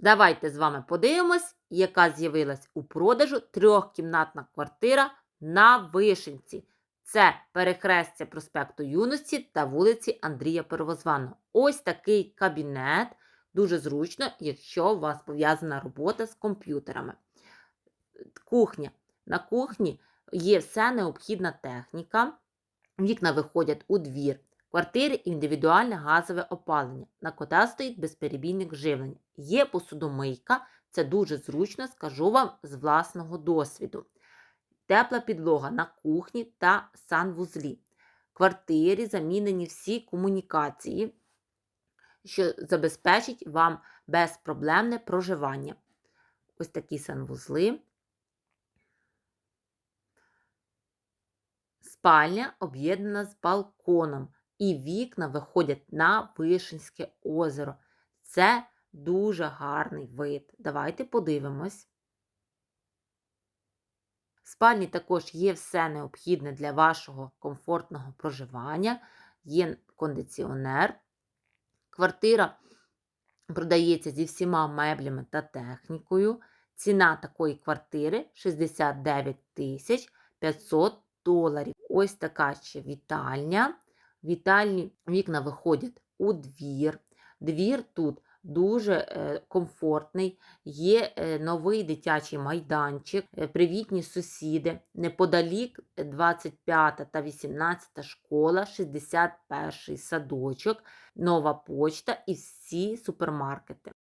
Давайте з вами подивимось, яка з'явилась у продажу трьохкімнатна квартира на Вишенці. Це перехрестя проспекту Юності та вулиці Андрія Первозваного. Ось такий кабінет. Дуже зручно, якщо у вас пов'язана робота з комп'ютерами. Кухня. На кухні є вся необхідна техніка. Вікна виходять у двір. Квартирі індивідуальне газове опалення. На кота стоїть безперебійник живлення. Є посудомийка, це дуже зручно, скажу вам з власного досвіду. Тепла підлога на кухні та санвузлі. В квартирі замінені всі комунікації, що забезпечить вам безпроблемне проживання. Ось такі санвузли. Спальня об'єднана з балконом, і вікна виходять на Вишенське озеро. Це дуже гарний вид. Давайте подивимось. В спальні також є все необхідне для вашого комфортного проживання. Є кондиціонер. Квартира продається зі всіма меблями та технікою. Ціна такої квартири 69 тисяч 500 доларів. Ось така ще вітальня. Вітальні вікна виходять у двір. Двір тут дуже е, комфортний, є е, новий дитячий майданчик, е, привітні сусіди. Неподалік 25 та 18 школа, 61 садочок, нова почта і всі супермаркети.